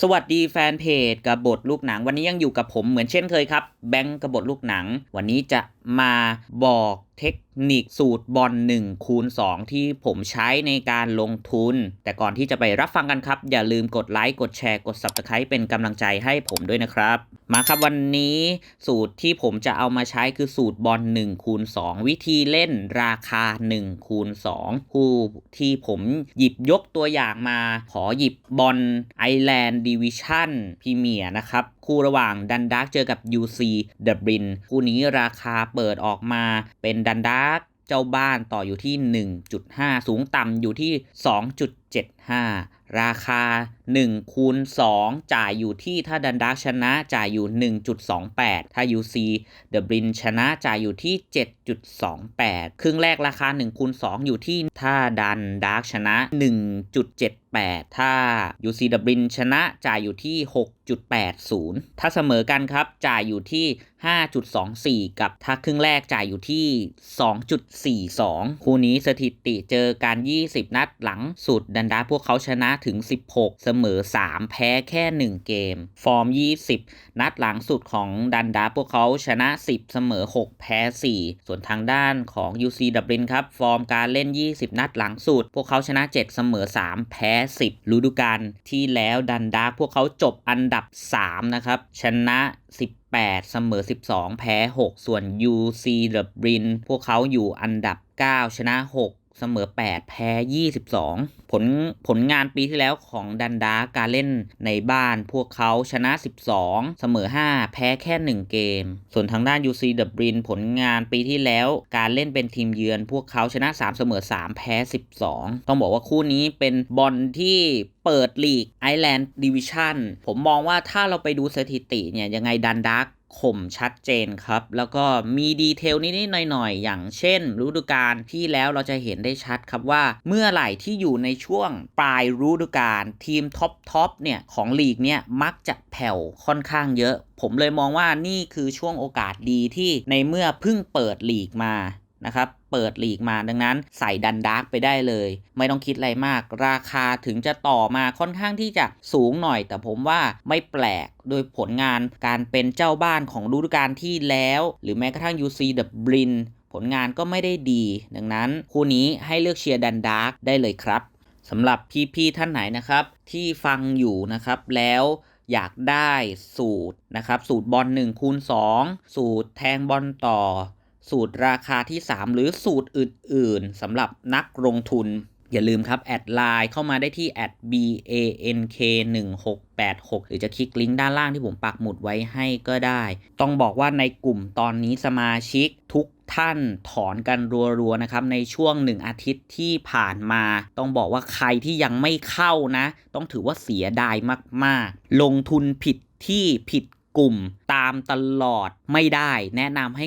สวัสดีแฟนเพจกระบทลูกหนัง วันนี้ยังอยู่กับผมเหมือนเช่นเคยครับ แบงก์กระบทลูกหนัง วันนี้จะมาบอกเทคนิคสูตรบอล1คูณ2 ที่ผมใช้ในการลงทุน แต่ก่อนที่จะไปรับฟังกันครับ อย่าลืมกดไลค์ กดแชร์ กด Subscribe เป็นกำลังใจให้ผมด้วยนะครับ มาครับวันนี้สูตรที่ผมจะเอามาใช้คือสูตรบอล1คูณ2 วิธีเล่นราคา1คูณ2คู่ที่ผมหยิบยกตัวอย่างมา ขอหยิบบอลไอแลนด์ดิวิชั่นพรีเมียร์นะครับคู่ระหว่างดันดาร์กเจอกับ UC เดบรินคู่นี้ราคาเปิดออกมาเป็นดันดาร์กเจ้าบ้านต่ออยู่ที่ 1.5 สูงต่ำอยู่ที่ 2.75 ราคา1คูณ2จ่ายอยู่ที่ถ้าดันดาร์กชนะจ่ายอยู่ 1.28 ถ้า UC เดบรินชนะจ่ายอยู่ที่ 7.28 ครึ่งแรกราคา1คูณ2อยู่ที่ถ้าดันดาร์กชนะ 1.78 ถ้า UC เดบรินชนะจ่ายอยู่ที่ 6.80 ถ้าเสมอกันครับจ่ายอยู่ที่ 5.24 กับถ้าครึ่งแรกจ่ายอยู่ที่ 2.42 คู่นี้สถิติเจอการ 20 นัดหลังสุดดันดาพวกเขาชนะถึง 16 เสมอ 3 แพ้แค่ 1 เกม ฟอร์ม 20 นัดหลังสุดของดันดาพวกเขาชนะ 10 เสมอ 6 แพ้ 4 ส่วนทางด้านของ UC ดับลินครับ ฟอร์มการเล่น 20 นัดหลังสุด พวกเขาชนะ 7 เสมอ 3 แพ้ 10ฤดูกาลที่แล้วดันดาพวกเขาจบอันดับ 3 นะครับ ชนะ18เสมอ 12 แพ้ 6 ส่วน UC ดับลิน พวกเขาอยู่อันดับ 9 ชนะ 6 เสมอ 8 แพ้ 22 ผลผลงานปีที่แล้วของดันดาการเล่นในบ้านพวกเขาชนะ 12 เสมอ 5 แพ้แค่ 1 เกม ส่วนทางด้าน UC ดับลินผลงานปีที่แล้วการเล่นเป็นทีมเยือน พวกเขาชนะ 3 เสมอ 3 แพ้ 12 ต้องบอกว่าคู่นี้เป็นบอลที่เปิดลีกไอแลนด์ดิวิชั่นผมมองว่าถ้าเราไปดูสถิติเนี่ยยังไงดันดา ร์ข่มชัดเจนครับ แล้วก็มีดีเทลนิดๆหน่อยๆ อย่างเช่นฤดูกาลที่แล้วเราจะเห็นได้ชัดครับว่า เมื่อไหร่ที่อยู่ในช่วงปลายฤดูกาลทีมท็อปท็อปเนี่ย ของลีกเนี่ย มักจะแผ่วค่อนข้างเยอะ ผมเลยมองว่านี่คือช่วงโอกาสดีที่ในเมื่อเพิ่งเปิดลีกมา นะครับ เปิดหลีกมาดังนั้นใส่ดันดาร์กไปได้เลย ไม่ต้องคิดอะไรมาก ราคาถึงจะต่อมาค่อนข้างที่จะสูงหน่อย แต่ผมว่าไม่แปลกโดยผลงานการเป็นเจ้าบ้านของฤดูกาลที่แล้ว หรือแม้กระทั่ง UC ดับลินผลงานก็ไม่ได้ดี ดังนั้นคู่นี้ให้เลือกเชียร์ดันดาร์กได้เลยครับสำหรับพี่ๆท่านไหนนะครับ ที่ฟังอยู่นะครับแล้วอยากได้สูตรนะครับ สูตรบอล1คูณ2สูตรแทงบอลต่อ สูตรราคาที่ 3 หรือสูตรอื่น ๆสำหรับนักลงทุน อย่าลืมครับ แอดไลน์เข้ามาได้ที่ @bank 1 6 8 6 หรือจะคลิกลิงก์ด้านล่างที่ผมปักหมุดไว้ให้ก็ได้ ต้องบอกว่าในกลุ่มตอนนี้สมาชิกทุกท่านถอนกันรัวๆนะครับในช่วง1อาทิตย์ที่ผ่านมา ต้องบอกว่าใครที่ยังไม่เข้านะ ต้องถือว่าเสียดายมากๆ ลงทุนผิดที่ผิดกลุ่มตามตลอดไม่ได้ แนะนำให้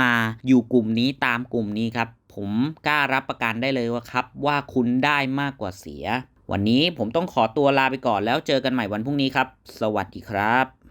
มาอยู่กลุ่มนี้ตามกลุ่มนี้ครับ ผมกล้ารับประกันได้เลยว่าครับ ว่าคุณได้มากกว่าเสีย วันนี้ผมต้องขอตัวลาไปก่อนแล้วเจอกันใหม่วันพรุ่งนี้ครับ สวัสดีครับ